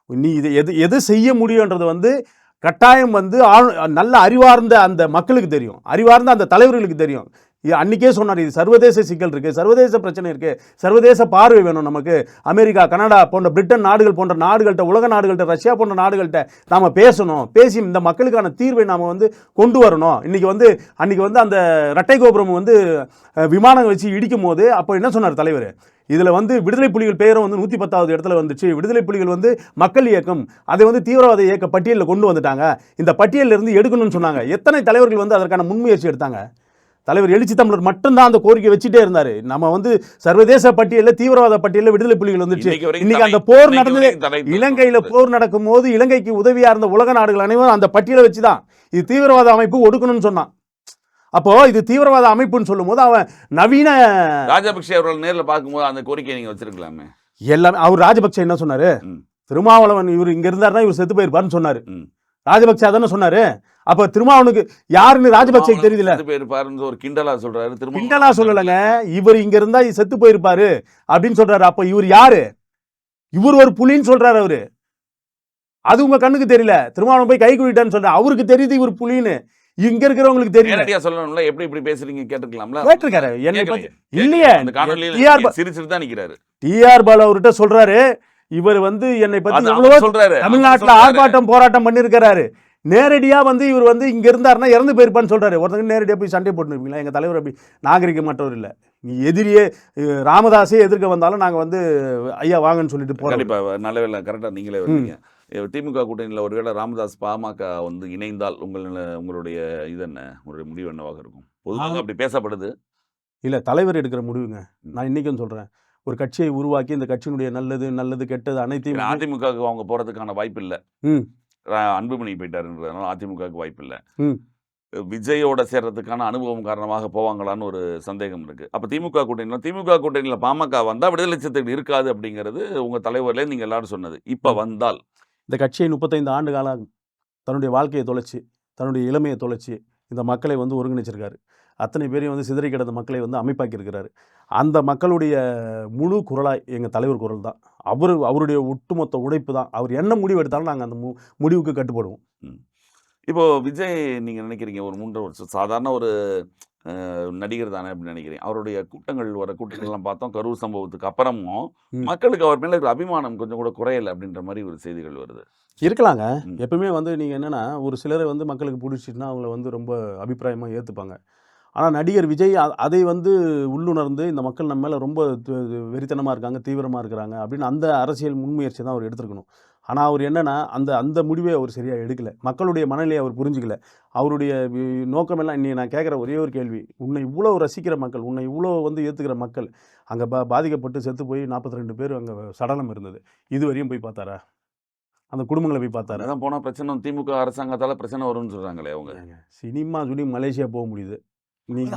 நீ இது எது எது செய்ய முடியுன்றது வந்து கட்டாயம் வந்து ஆள் நல்ல அறிவார்ந்த அந்த மக்களுக்கு தெரியும். அறிவார்ந்த அந்த தலைவர்களுக்கு தெரியும். இது சொன்னார் இது சர்வதேச சிக்கல் இருக்குது சர்வதேச பிரச்சனை இருக்குது சர்வதேச பார்வை வேணும் நமக்கு. அமெரிக்கா கனடா போன்ற பிரிட்டன் நாடுகள் போன்ற நாடுகள்கிட்ட உலக நாடுகள்கிட்ட ரஷ்யா போன்ற நாடுகள்கிட்ட நாம் பேசணும். பேசி இந்த மக்களுக்கான தீர்வை நாம் வந்து கொண்டு வரணும். இன்றைக்கி வந்து அன்றைக்கி வந்து அந்த ரட்டை கோபுரம் வந்து விமானங்கள் விமானம் வச்சு இடிக்கும் போது அப்போ என்ன சொன்னார் தலைவர்? இதில் வந்து விடுதலை புலிகள் பெயரும் வந்து நூற்றி பத்தாவது இடத்துல வந்துச்சு. விடுதலை புலிகள் வந்து மக்கள் இயக்கம் அதை வந்து தீவிரவாத இயக்க பட்டியலில் கொண்டு வந்துட்டாங்க. இந்த பட்டியலில் இருந்து எடுக்கணும்னு சொன்னாங்க. எத்தனை தலைவர்கள் வந்து அதற்கான முன்முயற்சி எடுத்தாங்க? தலைவர் எழுச்சி தமிழர் மட்டும்தான் அந்த கோரிக்கை வச்சுட்டே இருந்தார். நம்ம வந்து சர்வதேச பட்டியலில் தீவிரவாத பட்டியலில் விடுதலை புலிகள் வந்துச்சு இன்னைக்கு அந்த போர் நடந்ததே. இலங்கையில போர் நடக்கும் போது இலங்கைக்கு உதவியா இருந்த உலக நாடுகள் அனைவரும் அந்த பட்டியலை வச்சுதான் இது தீவிரவாத அமைப்பு ஒடுக்கணும்னு சொன்னான். அப்போ இது தீவிரவாத அமைப்புன்னு சொல்லும்போது அவன் நவீன ராஜபக்சே அவர்கள் நேர்ல பார்க்கும்போது அந்த கோரிக்கையை நீங்க வச்சிருக்கலாமே. எல்லாமே அவர் ராஜபக்சே என்ன சொன்னாரு. திருமாவளவன் இவர் இங்க இருந்தாருன்னா இவர் செத்து போயிருப்பாருன்னு சொன்னாரு. ராஜபக்சே அதானே சொன்னாரு? அப்ப திருமாவனுக்கு யாருன்னு செத்து போயிருப்பாருன்னு ஒரு கிண்டலா சொல்றாரு திரும்ப கிண்டலா சொல்லலைங்க. இவர் இங்க இருந்தா செத்து போயிருப்பாரு அப்படின்னு சொல்றாரு. அப்ப இவர் யாரு? இவர் ஒரு புலின்னு சொல்றாரு அவரு. அது உங்க கண்ணுக்கு தெரியல. திருமாவளவன் போய் கை குவிட்டான்னு சொல்ற அவருக்கு தெரியுது இவர் புலின்னு. இங்க இருக்கிறவங்களுக்கு தெரியல. நேரடியா சொல்லணும்ல. எப்படி இப்படி பேசுறீங்க கேட்டுக்கலாம்ல கேட்டிருக்காரு. என்னை. பத்தி. இல்லையே. சிரிச்சிட்டு தான் நிக்கிறாரு. டிஆர் பாலு அவர்கிட்ட சொல்றாரு. இவர் வந்து என்னை பத்தி எவ்வளவோ சொல்றாரு. தமிழ்நாட்டுல. ஆர்ப்பாட்டம் போராட்டம் பண்ணிருக்கிறாரு நேரடியா வந்து இவர் வந்து இங்க இருந்தாருன்னா இறந்து போயிருப்பான்னு சொல்றாரு. ஒருத்தங்க நேரடியா போய் சண்டை போட்டுருப்பீங்களா? எங்க தலைவர் அப்படி நாகரிகமற்றவர் இல்ல. நீ எதிரியே ராமதாஸே எதிர்க்க வந்தாலும் நாங்க வந்து ஐயா வாங்கன்னு சொல்லிட்டு போறோம். கண்டிப்பா நல்ல வேலை. கரெக்டா நீங்களே அஹ் திமுக கூட்டணியில் ஒருவேளை ராமதாஸ் பாமக வந்து இணைந்தால் உங்கள் உங்களுடைய இது என்ன? உங்களுடைய முடிவு என்னவாக இருக்கும்? பொதுவாக அப்படி பேசப்படுது. இல்ல தலைவர் எடுக்கிற முடிவுங்க. நான் இன்னைக்கும் சொல்றேன். ஒரு கட்சியை உருவாக்கி இந்த கட்சியினுடைய நல்லது நல்லது கெட்டது அனைத்தையும் அதிமுகவுக்கு அவங்க போறதுக்கான வாய்ப்பு இல்லை. ம். அன்புமணி போயிட்டாருன்றதுனால அதிமுகவுக்கு வாய்ப்பு இல்லை. விஜயோட சேர்றதுக்கான அனுபவம் காரணமாக போவாங்களான்னு ஒரு சந்தேகம் இருக்கு. அப்ப திமுக கூட்டணியில் திமுக கூட்டணியில் பாமக வந்தா விடுதலை சிறுத்தைகள் இருக்காது அப்படிங்கிறது உங்க தலைவர்ல நீங்க எல்லாரும் சொன்னது. இப்ப வந்தால்? இந்த கட்சியை முப்பத்தைந்து ஆண்டு காலம் தன்னுடைய வாழ்க்கையை தொலைச்சி தன்னுடைய இளமையை தொலைச்சி இந்த மக்களை வந்து ஒருங்கிணைச்சிருக்காரு. அத்தனை பேரையும் வந்து சிதறி கிடந்த மக்களை வந்து அமைப்பாக்கி இருக்கிறாரு அந்த மக்களுடைய முழு குரலாய் எங்கள் தலைவர் குரல் தான். அவர் அவருடைய ஒட்டுமொத்த உழைப்பு தான். அவர் என்ன முடிவு எடுத்தாலும் நாங்கள் அந்த மு- முடிவுக்கு கட்டுப்படுவோம். இப்போ விஜய் நீங்க நினைக்கிறீங்க ஒரு மூன்றரை வருஷம் சாதாரண ஒரு நடிகர் தானே அப்படின்னு நினைக்கிறேன் அவருடைய கூட்டங்கள் வர கூட்டங்கள்லாம் பார்த்தோம் கரூர் சம்பவத்துக்கு அப்புறமும். மக்களுக்கு அவர் மேல இருக்கிற அபிமானம் கொஞ்சம் கூட குறையல அப்படின்ற மாதிரி ஒரு செய்திகள் வருது. இருக்கலாங்க. எப்பவுமே வந்து நீங்கள் என்னென்னா ஒரு சிலரை வந்து மக்களுக்கு பிடிச்சிட்டுனா அவங்கள வந்து ரொம்ப அபிப்பிராயமாக ஏற்றுப்பாங்க ஆனால் நடிகர் விஜய் அதை வந்து உள்ளுணர்ந்து இந்த மக்கள் நம்ம மேலே ரொம்ப வெறித்தனமாக இருக்காங்க தீவிரமாக இருக்கிறாங்க அப்படின்னு அந்த அரசியல் முன்முயற்சி தான் அவர் எடுத்திருக்கணும். ஆனால் அவர் என்னன்னா அந்த அந்த முடிவை அவர் சரியாக எடுக்கல. மக்களுடைய மனநிலையை அவர் புரிஞ்சுக்கல. அவருடைய நோக்கமெல்லாம் இன்னைக்கு நான் கேட்குற ஒரே ஒரு கேள்வி உன்னை இவ்வளோ ரசிக்கிற மக்கள் உன்னை இவ்வளோ வந்து ஏற்றுக்கிற மக்கள் அங்கே பா பாதிக்கப்பட்டு செத்து போய் நாற்பத்தி ரெண்டு பேர் அங்கே சடலம் இருந்தது. இது வரையும் போய் பார்த்தாரா? அந்த குடும்பங்களை போய் பார்த்தாரா? அதான் போனா பிரச்சனை திமுக அரசாங்கத்தால பிரச்சனை வரும்னு சொல்றாங்களே அவங்க. சினிமா சொல்லி மலேசியா போக முடியுது.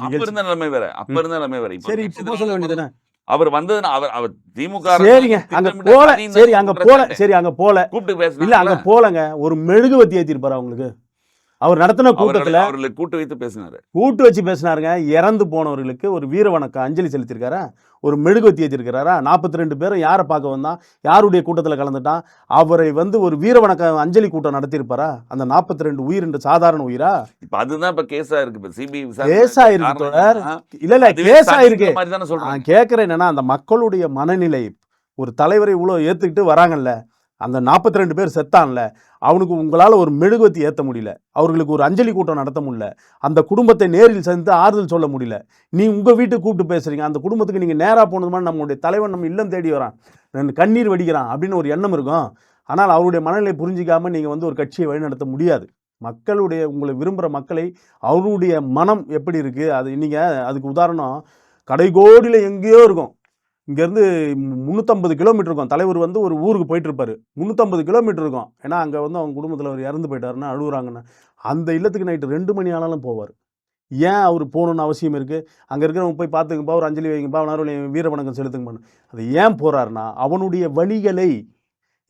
அப்ப இருந்த நிலைமை வேற. அப்ப. இருந்த நிலைமை வேற. சரி இப்போ சொல்ல வேண்டியதுதானே? அவர் வந்ததுன்னா அவர் அவர் திமுக சரிங்க. அங்க போல சரி அங்க போல. சரி அங்க போல. கூப்பிட்டு இல்ல அங்க போலங்க. ஒரு மெழுகுவத்தி ஏத்திருப்பாரு அவங்களுக்கு. அவர் நடத்தின கூட்டத்துல அவர்களை கூட்டு வைத்து பேசினாரு. கூட்டு வச்சு பேசினாருங்க. இறந்து போனவர்களுக்கு ஒரு வீர வணக்கம் அஞ்சலி செலுத்திருக்காரா ஒரு மெழுகுவத்தி ஏற்றிருக்கிறாரா நாற்பத்தி ரெண்டு பேரும் யாரை பார்க்க வந்தான்? யாருடைய கூட்டத்தில் கலந்துட்டான்? அவரை வந்து ஒரு வீர வணக்கம் அஞ்சலி கூட்டம் நடத்தியிருப்பாரா? அந்த நாற்பத்தி ரெண்டு உயிர் என்ற சாதாரண உயிரா? இப்ப அதுதான் இப்ப கேஸா இருக்கு. இப்ப சிபிஐ கேஸா இருக்கு தொடர். இல்ல இல்ல கேஸ் ஆயிருக்கு மாதிரி தானே சொல்றாங்க. நான் கேட்குறேன் என்னன்னா அந்த மக்களுடைய மனநிலை ஒரு தலைவரை இவ்வளோ ஏற்றுக்கிட்டு வராங்கல்ல அந்த நாற்பத்தி ரெண்டு பேர் செத்தான்ல அவனுக்கு உங்களால் ஒரு மெழுகுவத்தி ஏற்ற முடியல. அவர்களுக்கு ஒரு அஞ்சலி கூட்டம் நடத்த முடியல. அந்த குடும்பத்தை நேரில் சந்தித்து ஆறுதல் சொல்ல முடியல. நீ உங்கள் வீட்டுக்கு கூப்பிட்டு பேசுறீங்க. அந்த குடும்பத்துக்கு நீங்கள் நேராக போனதுமா நம்மளுடைய தலைவன் நம்ம இல்லம் தேடி வரான். கண்ணீர் வடிக்கிறான் அப்படின்னு ஒரு எண்ணம் இருக்கும். ஆனால் அவருடைய மனநிலை புரிஞ்சிக்காமல் நீங்கள் வந்து ஒரு கட்சியை வழிநடத்த முடியாது. மக்களுடைய உங்களை விரும்புகிற மக்களை அவருடைய மனம் எப்படி இருக்குது அது நீங்கள் அதுக்கு உதாரணம் கடைகோடியில் எங்கேயோ இருக்கும். இங்கேருந்து முந்நூற்றம்பது கிலோமீட்டர் இருக்கும். தலைவர் வந்து ஒரு ஊருக்கு போயிட்டுருப்பாரு. முந்நூற்றம்பது கிலோமீட்டர் இருக்கும். ஏன்னா அங்கே வந்து அவங்க குடும்பத்தில் அவர் இறந்து போயிட்டாருன்னா அழுகுறாங்கன்னா அந்த இல்லத்துக்கு நைட்டு ரெண்டு மணி ஆனாலும் போவார். ஏன் அவர் போகணுன்னு அவசியம் இருக்குது அங்கே இருக்கிறவங்க போய் பார்த்துங்கப்பா ஒரு அஞ்சலி வைங்கப்பா அவனார் வீர வணக்கம் செலுத்துங்கப்பா. அது ஏன் போகிறாருன்னா அவனுடைய வழிகளை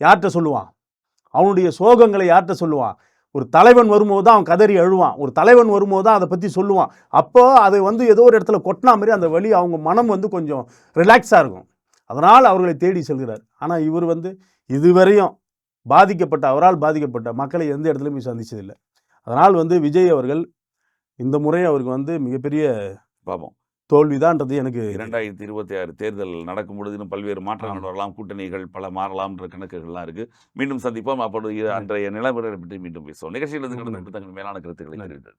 யார்கிட்ட சொல்லுவான்? அவனுடைய சோகங்களை யார்கிட்ட சொல்லுவான்? ஒரு தலைவன் வரும்போது தான் அவன் கதறி அழுவான். ஒரு தலைவன் வரும்போது தான் அதை பற்றி சொல்லுவான். அப்போ அது வந்து ஏதோ ஒரு இடத்துல கொட்டினா மாதிரி அந்த வழி அவங்க மனம் வந்து கொஞ்சம் ரிலாக்ஸாக இருக்கும். அதனால் அவர்களை தேடி செல்கிறார். ஆனால் இவர் வந்து இதுவரையும் பாதிக்கப்பட்ட அவரால் பாதிக்கப்பட்ட மக்களை எந்த இடத்துலையுமே போய் சந்திச்சதில்லை. அதனால் வந்து விஜய் அவர்கள் இந்த முறை அவருக்கு வந்து மிகப்பெரிய பாபம் தோல்விதான்றது எனக்கு இரண்டாயிரத்தி இருபத்தி ஆறு தேர்தல் நடக்கும் பொழுது பல்வேறு மாற்றங்கள் வரலாம் கூட்டணிகள் பல மாறலாம்ன்ற கணக்குகள்லாம் இருக்கு. மீண்டும் சந்திப்போம். அப்பொழுது அன்றைய நிலைமைகளை பற்றி மீண்டும் பேசுவோம். நிகழ்ச்சியில் இருந்து கடந்த தங்கள் மேலான கருத்துக்களை தெரிவித்தது